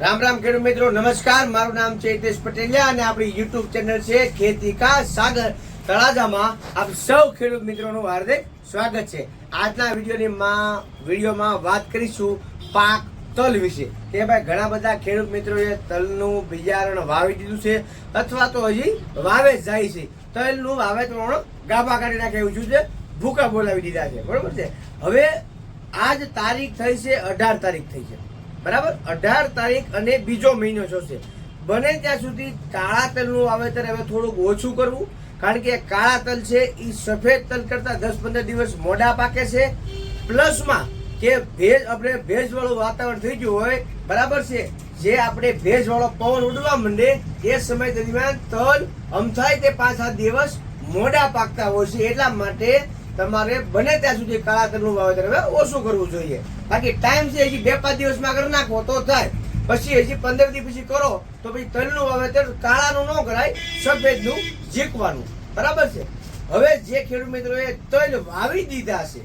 રામ રામ ખેડૂત મિત્રો, નમસ્કાર. મારું નામ છે હિતેશ પટેલિયા અને આપણી યુટ્યુબ ચેનલ છે ખેતી કા સાગર તળાજામાં આપ સૌ ખેડૂત મિત્રોનું હાર્દિક સ્વાગત છે. આજના વિડીયોની વિડીયોમાં વાત કરીશું પાક તલ વિશે. કે ભાઈ, ઘણા બધા ખેડૂત મિત્રોએ તલનું બિયારણ વાવી દીધું છે અથવા તો હજી વાવે જાય છે. તલનું વાવેતર ગાભા કાઢી નાખે એવું છે. ભૂકા બોલાવી દીધા છે. બરોબર છે? હવે આજ તારીખ થઈ છે, અઢાર તારીખ થઈ છે. બરાબર? અઢાર તારીખ અને બીજો મહિનો જોશે. બને ત્યાં સુધી કાળા તલનું વાવેતર હવે થોડુંક ઓછું કરવું, કારણ કે કાળા તલ છે એ સફેદ તલ કરતા દસ પંદર દિવસ મોડા પાકે છે. પ્લસમાં કે ભેજ, આપણે ભેજવાળું વાતાવરણ થઈ ગયું હોય, બરાબર છે? જે આપણે ભેજવાળો પવન ઉડવા માંડે, એ સમય દરમિયાન તલ અમથાય તે પાંચ સાત દિવસ મોડા પાકતા હોય છે. એટલા માટે તમારે બને ત્યાં સુધી કાળા તલનું વાવેતર હવે ઓછું કરવું જોઈએ. બાકી ટાઈમ છે, હજી બે પાંચ દિવસમાં કરી નાખો તો થાય. પછી હજી પંદર દિવસ પછી કરો, તો પછી તલનું વાવેતર કાળાનું ન કરાય, સફેદનું ઝીકવાનું બરાબર છે? હવે જે ખેડૂત મિત્રોએ તલ વાવી દીધા છે,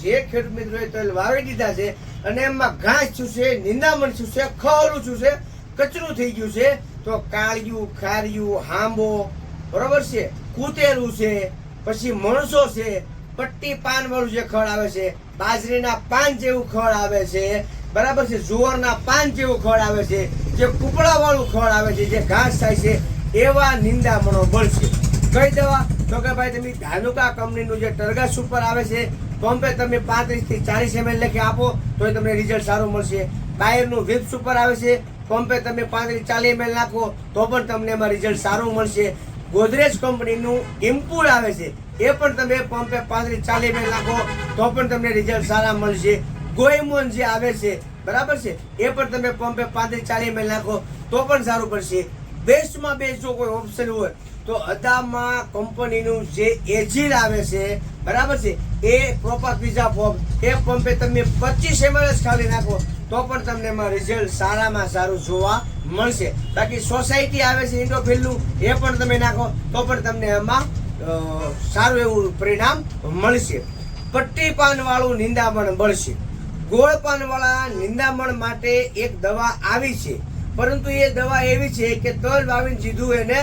જે ખેડૂત મિત્રોએ તલ વાવી દીધા છે, અને એમાં ઘાસ શું છે નિંદામણ શું છે ખવલું શું છે કચરું થઈ ગયું છે, તો કાળિયું, ખારિયું, હાંબો, બરોબર છે? કૂતેરું છે, પછી મણસો છે પટ્ટી પાન વાળું જે ખડ આવે છે, બાજરીના પાન જેવું ખડ આવે છે, બરાબર છે, જુવારના પાન જેવું ખડ આવે છે, જે કુપડા વાળું ખડ આવે છે, જે ઘાસ થાય છે, એવા નિંદામણો મળશે કઈ દેવા? તો કે ભાઈ તમે ધાનુકા કંપનીનું જે ટર્ગા સુપર આવે છે પંપે તમે પાંત્રીસથી ચાલીસ એમએલ લખી આપો તો તમને રિઝલ્ટ સારું મળશે. બાયરનું વિપ સુપર આવે છે પંપે તમે પાંત્રીસ ચાલીસ એમએલ નાખો, તો પણ તમને એમાં રિઝલ્ટ સારું મળશે. ગોદરેજ કંપનીનું ઇમ્પુલ આવે છે એ પણ તમે પંપે પાંત્રીસ ચાલીસ મિનિટ નાખો, તો પણ તમને રિઝલ્ટ સારા મળશે. ગોયમોન જે આવે છે, બરાબર છે? એ પણ તમે પંપે પાંત્રીસ ચાલીસ મિનિટ નાખો, તો પણ સારું પડશે. બેસ્ટમાં બેસ્ટ જો કોઈ ઓપ્શન હોય, તો અદામાં કંપનીનું જે એજિલ આવે છે, બરાબર છે? એ પ્રોપર પીઝા ફોર્મ એ પંપે તમે પચીસ એમએલ જ ખાલી નાખો, તો પણ તમને એમાં રિઝલ્ટ સારામાં સારું જોવા મળશે. બાકી સોસાયટી આવે છે ઇન્ડોફિલનું એ પણ તમે નાખો, તો પણ તમને એમાં સારું એવું પરિણામ મળશે. પટ્ટી પાન વાળું નિંદામણ મળશે ગોળ પાન વાળા નિંદામણ માટે એક દવા આવી છે. પરંતુ એ દવા એવી છે કે તલ વાવીને સીધું એને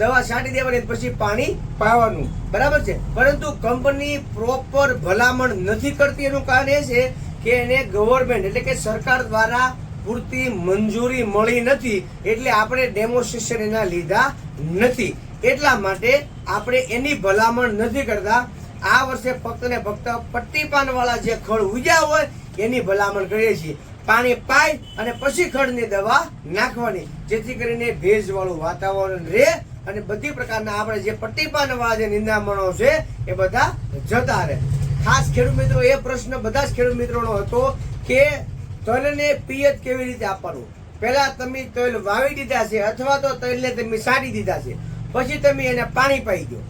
દવા છાંટી દેવાની પછી પાણી પાવાનું. બરાબર છે? પરંતુ કંપની પ્રોપર ભલામણ નથી કરતી. એનું કારણ એ છે કે એને ગવર્મેન્ટ એટલે કે સરકાર દ્વારા પૂરતી મંજૂરી મળી નથી. એટલે આપણે ડેમોન્સ્ટ્રેશન એના લીધા નથી. એટલા માટે આપણે એની ભલામણ નથી કરતા. આ વર્ષે ફક્ત ને ફક્ત પટ્ટી પાન વાળા જે ખડ ઉજ્યા હોય, એની ભલામણ કરીએ છીએ. પાણી પાય અને પછી ખડની દવા નાખવાની, જેથી કરીને ભેજ વાળું વાતાવરણ રહે અને બધી પ્રકારના આપણે જે પટ્ટી પાન વાળા જે નિંદામણો છે, એ બધા જતા રહે. ખાસ ખેડૂત મિત્રો, એ પ્રશ્ન બધા જ ખેડૂત મિત્રોનો હતો કે તલને પિયત કેવી રીતે આપવાનું? પહેલા તમે તલ વાવી દીધા છે, અથવા તો તલને તમે સાડી દીધા છે. પછી તમે એને પાણી પાઈ ગયો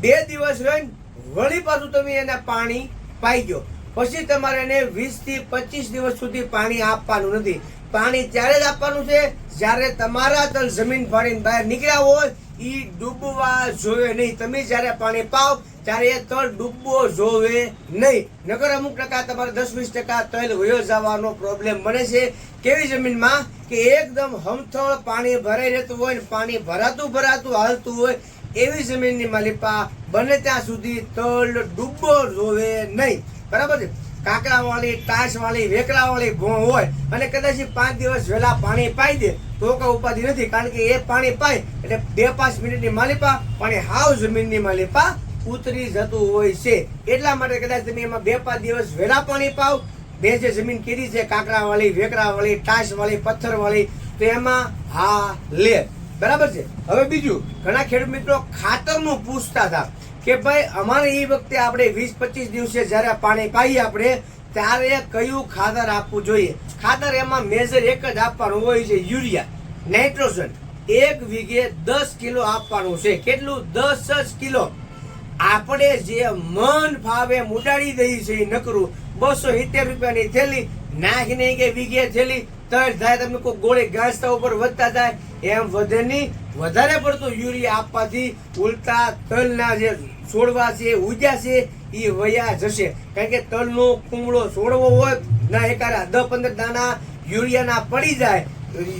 બે દિવસ રહીને વળી પાછું તમે એને પાણી પાઈ ગયો પછી તમારે એને વીસથી પચીસ દિવસ સુધી પાણી આપવાનું નથી. પાણી ત્યારે જ આપવાનું છે, જ્યારે તમારા તલ જમીન પાણી બહાર નીકળ્યા હોય એ ડૂબવા જોવે નહીં. તમે જ્યારે પાણી પાવ, ત્યારે એ તલ ડૂબવો જોવે નહીં. નગર અમુક ટકા તમારે દસ વીસ ટકા તલ વયો જવાનો પ્રોબ્લેમ બને છે. કેવી જમીનમાં? કે એકદમ હમથળ પાણી ભરાઈ રહેતું હોય ને પાણી ભરાતું ભરાતું હાલતું હોય, એવી જમીનની માલિપા બને ત્યાં સુધી તલ ડૂબવો જોવે નહીં. બરાબર છે? કાકડા વાળી ટાસ વાળી વેકડા વાળી ભોં હોય અને કદાચ પાંચ દિવસ વહેલા પાણી પાઈ દે, તો કઈ ઉપાધિ નથી, કારણ કે એ પાણી પાય એટલે બે પાંચ મિનિટની માલિપા, પાણી હાવ જમીનની માલિપા ઉતરી જતું હોય છે. એટલા માટે કદાચ તમે એમાં બે પાંચ દિવસ વહેલા પાણી પાવ, બે જે જમીન કીધી છે કાકડા વાળી વેકડા વાળી ટાસ વાળી પથ્થર વાળી તો એમાં હા લે. બરાબર છે? હવે બીજું, ઘણા ખેડૂત મિત્રો ખાતરનું પૂછતા હતા કે ભાઈ, અમારે એ વખતે આપણે વીસ પચીસ દિવસે જ્યારે પાણી પાઈએ આપણે, ત્યારે કયું ખાતર આપવું જોઈએ? ખાતર એમાં મેજર એક જ આપવાનું હોય છે યુરિયા, નાઇટ્રોજન. એક વીઘે દસ કિલો આપવાનું છે. કેટલું? દસ જ કિલો. આપણે જે મન ફાવે મુડાડી દઈએ છીએ નકરું. બસો સિત્તેર રૂપિયાની થેલી, નાખીને કે વીઘે થેલી તર થાય તમે કોઈ ગોળે ઘાસતા ઉપર વધતા થાય, એમ વધે નહીં. વધારે પડતું યુરિયા આપવાથી ઉલટા તલના જે છોડવા છે ઉજ્યા છે એ વયા જશે. કારણ કે તલનો કુમળો છોડવો હોય, ના એકારા દસ પંદર દાણા યુરિયાના પડી જાય.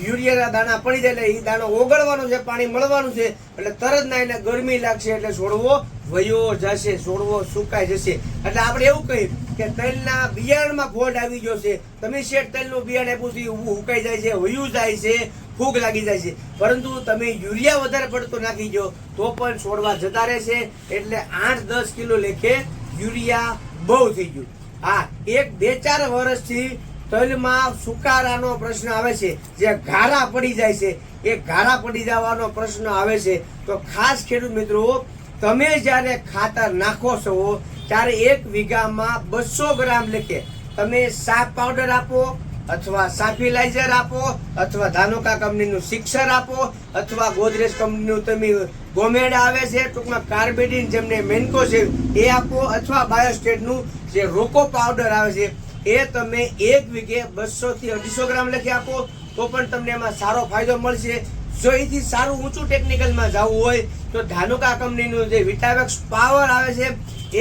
યુરિયાના દાણા પડી જાય એટલે એ દાણો ઓગળવાનો છે, પાણી મળવાનું છે, એટલે તરત ના એને ગરમી લાગશે એટલે છોડવો વયો જશે, છોડવો સુકાઈ જશે. એટલે આપણે એવું કહીએ કે તલના બિયારણમાં ફોલ્ટ આવી ગયો છે. તમે શેઠ તલનું બિયારણ આપ્યું છે ઉકાઈ જાય છે, વયું જાય છે. ફૂગ લાગી જાય છે. પરંતુ તમે યુરિયા વધારે પડતો નાખી જો તો પણ છોડવા જતા રહેશે. એટલે આઠ દસ કિલો લેખે યુરિયા બહુ થઈ ગયું. હા, એક બે ચાર વર્ષથી તલમાં સુકારાનો પ્રશ્ન આવે છે. જે ઘારા પડી જાય છે. એ ઘારા પડી જવાનો પ્રશ્ન આવે છે. તો ખાસ ખેડૂત મિત્રો, તમે જ્યારે ખાતર નાખો છો, ત્યારે એક વીઘામાં બસો ગ્રામ લેખે તમે સાફ પાવડર આપો અથવા સાફિલાઇઝર આપો, અથવા ધાનુકા કંપનીનું સિક્સર આપો, અથવા ગોદરેજ કંપનીનું તમે ગોમેડ આવે છે, ટૂંકમાં કાર્બેડિન જેમને મેન્કો છે, એ આપો, અથવા બાયોસ્ટેટનું જે રોકો પાવડર આવે છે, એ તમે એક વીઘે બસો થી અઢીસો ગ્રામ લખી આપો, તો પણ તમને એમાં સારો ફાયદો મળશે. જો એથી સારું ઊંચું ટેકનિકલમાં જવું હોય તો ધાનુકા કંપનીનું જે વિટાવેક્સ પાવર આવે છે,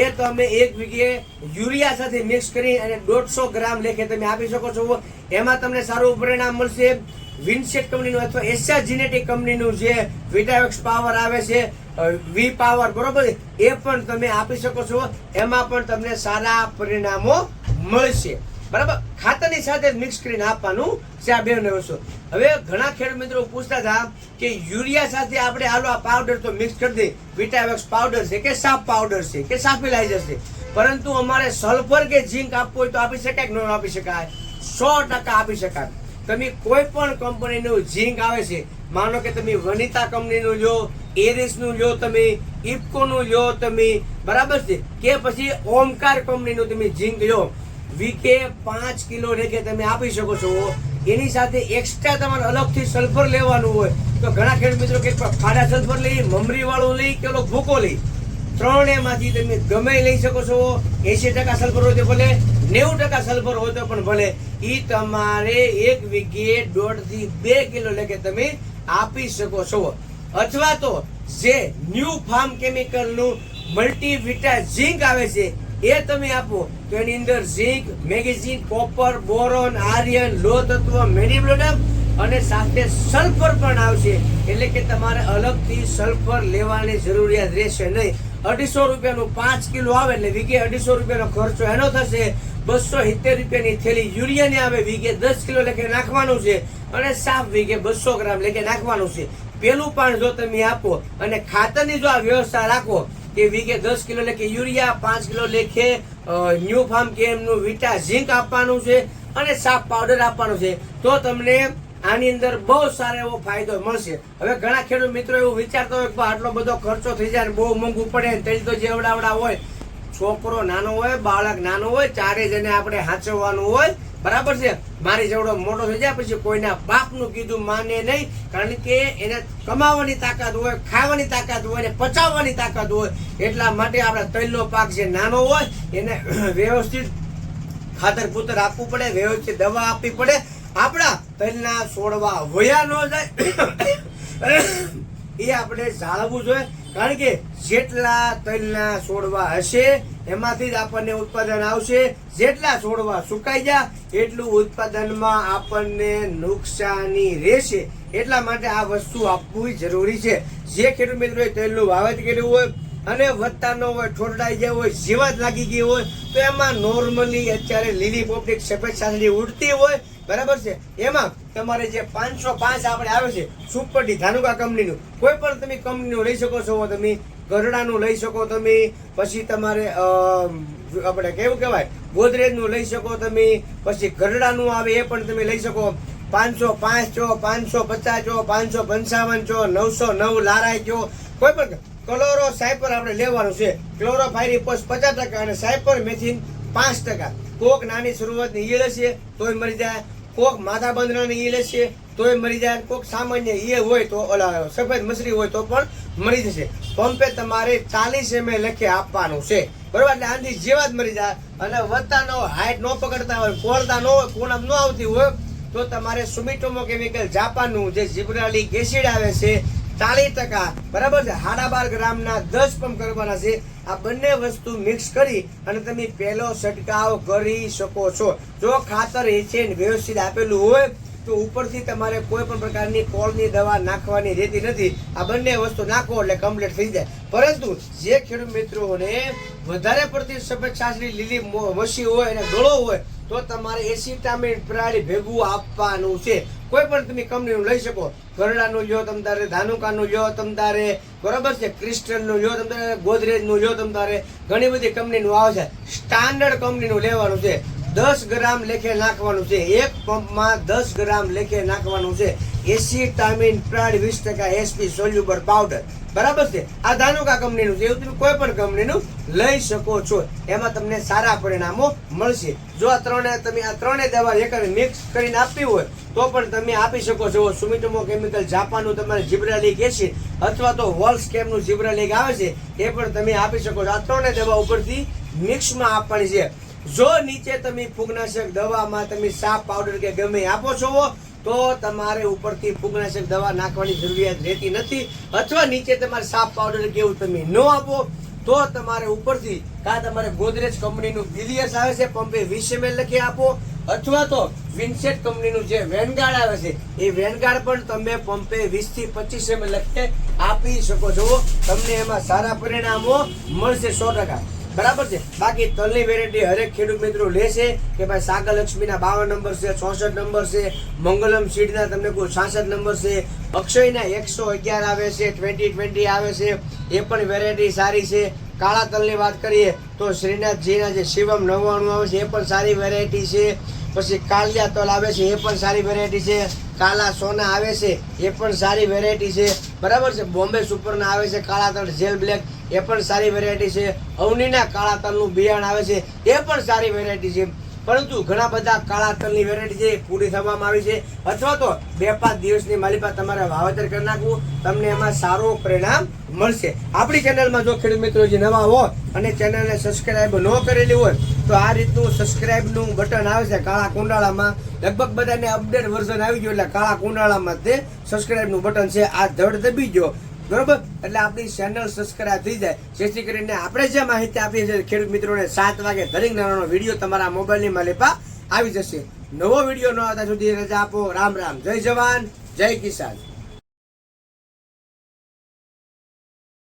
એ તમે એક વીઘે યુરિયા સાથે મિક્સ કરી અને દોઢસો ગ્રામ લેખે તમે આપી શકો છો. એમાં તમને સારું પરિણામ મળશે. વિન્સેટ કંપનીનું અથવા એશિયા જીનેટિક કંપનીનું જે વિટાવેક્સ પાવર આવે છે વી પાવર, બરોબર? એ પણ તમે આપી શકો છો. એમાં પણ તમને સારા પરિણામો મળશે. બરાબર? ખાતરની સાથે મિક્સ કરીને આપવાનું છે આ બે વસ્તુ. હવે ઘણા ખેડૂત મિત્રો પૂછતા હતા કે યુરિયા સાથે આપણે આલો આ પાવડર તો મિક્સ કરી દઈએ. વિટાવેક્સ પાવડર છે કે સાફ પાવડર છે કે સાફિલાઇઝર છે? પરંતુ અમારે સલ્ફર કે ઝીંક આપવું હોય તો આપી શકાય કે ન આપી શકાય? સો ટકા આપી શકાય. તમે કોઈ પણ કંપનીનું ઝીંક આવે છે, માનો કે તમે વનિતા કંપનીનું લો એરિસનું લો તમે ઇફકોનું લો તમે, બરાબર છે? કે પછી ઓમકાર કંપનીનું તમે ઝીંક લો. વીકે પાંચ કિલો લેખે તમે આપી શકો છો. એની સાથે એક્સ્ટ્રા તમારે અલગથી સલ્ફર લેવાનું હોય તો ઘણા ખેડૂત મિત્રો કે ખાડા સલ્ફર લઈ મમરી વાળું લઈ કે ઓલો ભૂકો લઈ ત્રણેયમાંથી તમે ગમે લઈ શકો છો. એસી ટકા સલ્ફર હોય તો ભલે, નેવું ટકા સલ્ફર હોય તો પણ ભલે. એ તમારે એક વીઘે દોઢથી બે કિલો લેખે તમે આપી શકો છો. અથવા તો જે ન્યૂ ફાર્મ કેમિકલનું મલ્ટીવિટા ઝીંક આવે છે એ તમે આપો. તો એની અંદર zinc magnesium copper boron iron લો તત્વ મેડિબ્લોડમ અને સાથે સલ્ફર પણ આવશે. એટલે કે તમારે અલગથી સલ્ફર લેવાની જરૂરિયાત રહેશે નહીં. અઢીસો રૂપિયાનું પાંચ કિલો આવે એટલે વીઘે અઢીસો રૂપિયાનો ખર્ચો એનો થશે. બસો સિત્તેર રૂપિયાની થેલી યુરિયાની આવે, વીઘે દસ કિલો લેખે નાખવાનું છે. અને સાફ વીઘે બસો ગ્રામ લેખે નાખવાનું છે. પેલું પણ જો તમે આપો અને ખાતરની જો આ વ્યવસ્થા રાખો કે વીઘે દસ કિલો લેખે યુરિયા, પાંચ કિલો લેખે ન્યૂ ફાર્મ કેમનું વિટા ઝીંક આપવાનું છે અને સાફ પાવડર આપવાનું છે. તો તમને આની અંદર બહુ સારો એવો ફાયદો મળશે. હવે ઘણા ખેડૂત મિત્રો એવું વિચારતો હોય કે આટલો બધો ખર્ચો થઈ જાય બહુ મોંઘું પડે તેલ તો જેવડાવડા હોય. છોકરો નાનો હોય, બાળક નાનો હોય ચારે જને આપણે સાચવવાનું હોય. બરાબર છે? મારી જેવડો મોટો થઈ જાય, પછી કોઈના બાપનું કીધું માને નહીં, કારણ કે એને કમાવાની તાકાત હોય, ખાવાની તાકાત હોય, ને પચાવવાની તાકાત હોય, એટલા માટે આપણા તૈલનો પાક જે નાનો હોય, એને વ્યવસ્થિત ખાતર પૂતર આપવું પડે, વ્યવસ્થિત દવા આપવી પડે. આપણા તલના છોડવા વયા ન જાય. એ આપણે જાળવવું જોઈએ, કારણ કે જેટલા તલના છોડવા હશે એમાંથી જ આપણને ઉત્પાદન આવશે. જેટલા છોડવા સુકાઈ જાય એટલું ઉત્પાદનમાં આપણને નુકસાની રહેશે. એટલા માટે આ વસ્તુ આપવી જરૂરી છે. જે ખેડૂત મિત્રોએ તેલનું વાવેતર કર્યું હોય અને વધતા ન હોય, ઠોરડાઈ ગયા હોય, જીવાત લાગી ગઈ હોય, તો એમાં નોર્મલી અત્યારે લીલી પોપટી સફેદ સાંસળી ઉડતી હોય. બરાબર છે? એમાં તમારે જે પાંચસો પાંચ આપણે આવે છે, સુપરડી ધાનુકા કંપનીનું, કોઈ પણ તમે કંપનીનું લઈ શકો છો, તમે ગરડાનું લઈ શકો તમે, પછી તમારે આપણે કેવું કહેવાય, ગોદરેજનું લઈ શકો તમે, પછી ગરડાનું આવે એ પણ તમે લઈ શકો. પાંચસો પાંચ છો, પાંચસો પચાસ છો, પાંચસો પંચાવન છો, નવસો નવ લારાય છો. કોઈ પણ ક્લોરો સાયપર આપણે લેવાનું છે. ક્લોરો પોસ્ટ પચાસ ટકા અને સાયપર મેથિન પાંચ ટકા. કોક નાની શરૂઆતની ઈયળ હશે, તોય મરી જાય. કોક માથા બંધનાની ઈયળ હશે, તોય મરી જાય. કોક સામાન્ય ઈયળ હોય તો ઓલા સફેદ મસરી હોય તો પણ મરી જશે. પંપે તમારે ચાલીસ એમ લખે આપવાનું છે. બરોબર? એટલે આંધી જેવા જ મરી જાય. અને વધતા ન હાઈટ ન પકડતા હોય કોળતા ન હોય કોણમ ન આવતી હોય, તો તમારે સુમિટોમો કેમિકલ જાપાનનું જે જીબ્રાલિક એસિડ આવે છે, ચાલીસ ટકા, બરાબર છે? સાડા બાર ગ્રામના દસ પંપ કરવાના છે. આ બંને વસ્તુ મિક્સ કરી અને તમે પહેલો છંટકાવ કરી શકો છો. જો ખાતર એચેન વ્યવસ્થિત આપેલું હોય તો ઉપરથી તમારે કોઈ પણ પ્રકારની કોળની દવા નાખવાની રહેતી નથી. આ બંને વસ્તુ નાખો એટલે કમ્પ્લીટ થઈ જાય. પરંતુ જે ખેડૂત મિત્રોને વધારે પડતી સફેદ છાસની લીલી મસી હોય અને ગળો હોય, તો તમારે એસિટામિન પ્રાણી ભેગું આપવાનું છે. કોઈ પણ તમે કંપનીનું લઈ શકો. ગરડાનું લ્યો તમ તારે, ધાનુકાનું લ્યો તમ તારે, બરોબર છે? ક્રિસ્ટલનું લ્યો તમ તારે, ગોદરેજનું લ્યો તમ તારે. ઘણી બધી કંપનીનું આવે છે. સ્ટાન્ડર્ડ કંપનીનું લેવાનું છે. દસ ગ્રામ લેખે નાખવાનું છે. એક પંપમાં દસ ગ્રામ લેખે નાખવાનું છે. એસી ટામિન પ્રાડ વીસ ટકા એસપી સોલ્યુબર પાવડર. બરાબર છે? આ ધાનુકા કંપનીનું છે. એવું તમે કોઈ પણ કંપનીનું લઈ શકો છો. એમાં તમને સારા પરિણામો મળશે. જો આ ત્રણે તમે આ ત્રણે દવા એક મિક્સ કરીને આપવી હોય, તો પણ તમે આપી શકો છો. સુમિટોમો કેમિકલ જાપાનનું તમારે જીબ્રાલિક એસિડ અથવા તો વોલ્સ કેમનું જીબ્રાલિક આવે છે, એ પણ તમે આપી શકો છો. આ ત્રણે દવા ઉપરથી મિક્સમાં આપવાની છે. જો નીચે તમે ફૂગનાશક દવામાં તમે સાપ પાવડર કે ગમે આપો છો, તો તમારે ઉપરથી ફૂગનાશક દવા નાખવાની જરૂરિયાત રહેતી નથી. અથવા નીચે તમારે સાપ પાવડર કે એવું તમે ન આપો, તો તમારે ઉપરથી કાં તમારે ગોદરેજ કંપનીનું બિલિયસ આવે છે, પંપે વીસ એમએલ લખી આપો. અથવા તો વિન્સેટ કંપનીનું જે વેનગાર્ડ આવે છે, એ વેનગાર્ડ પણ તમે પંપે વીસથી પચીસ એમએલ લખે આપી શકો છો. તમને એમાં સારા પરિણામો મળશે સો ટકા. બરાબર છે? બાકી તલની વેરાયટી હરેક ખેડૂત મિત્રો લેશે કે ભાઈ સાગર લક્ષ્મીના બાવન નંબર છે, ચોસઠ નંબર છે, મંગલમ સીડના તમને કોઈ છાસઠ નંબર છે, અક્ષયના એકસો અગિયાર આવે છે ટ્વેન્ટી ટ્વેન્ટી આવે છે, એ પણ વેરાયટી સારી છે. કાળા તલની વાત કરીએ તો શ્રીનાથજીના જે શિવમ નવ્વાણું આવે છે, એ પણ સારી વેરાયટી છે. પછી કાલિયા તલ આવે છે, એ પણ સારી વેરાયટી છે. કાલા સોના આવે છે, એ પણ સારી વેરાયટી છે. બરાબર છે? બોમ્બે સુપરના આવે છે, કાળા તલ, જેલ બ્લેક, એ પણ સારી વેરાયટી છે. અવનીના કાળા તલનું બિયાણ આવે છે, એ પણ સારી વેરાયટી છે. પરંતુ ઘણા બધા કાળા તલની વેરાયટી છે પૂરી થવામાં આવી છે. અથવા તો બે પાંચ દિવસની માલિપા તમારે વાવેતર કરી નાખવું, તમને એમાં સારું પરિણામ મળશે. આપણી ચેનલમાં જો ખેડૂત મિત્રો જે નવા હો અને ચેનલને સબસ્ક્રાઇબ ન કરેલી હોય, તો આ રીતનું સબસ્ક્રાઇબનું બટન આવે છે કાળા કુંડાળામાં. લગભગ બધાને અપડેટ વર્ઝન આવી ગયું એટલે કાળા કુંડાળામાં તે સબસ્ક્રાઇબનું બટન છે. આ ધડ દબી ગયો. બરોબર? એટલે આપણી ચેનલ સબસ્ક્રાઇબ થઈ જાય. જેથી કરીને આપણે જે માહિતી આપીએ છીએ ખેડૂત મિત્રોને, સાત વાગે દરેક નાનો વીડિયો તમારા મોબાઈલની માલિપા આવી જશે. નવો વીડિયો ન આવતા સુધી રજા આપો. રામ રામ. જય જવાન. જય કિસાન.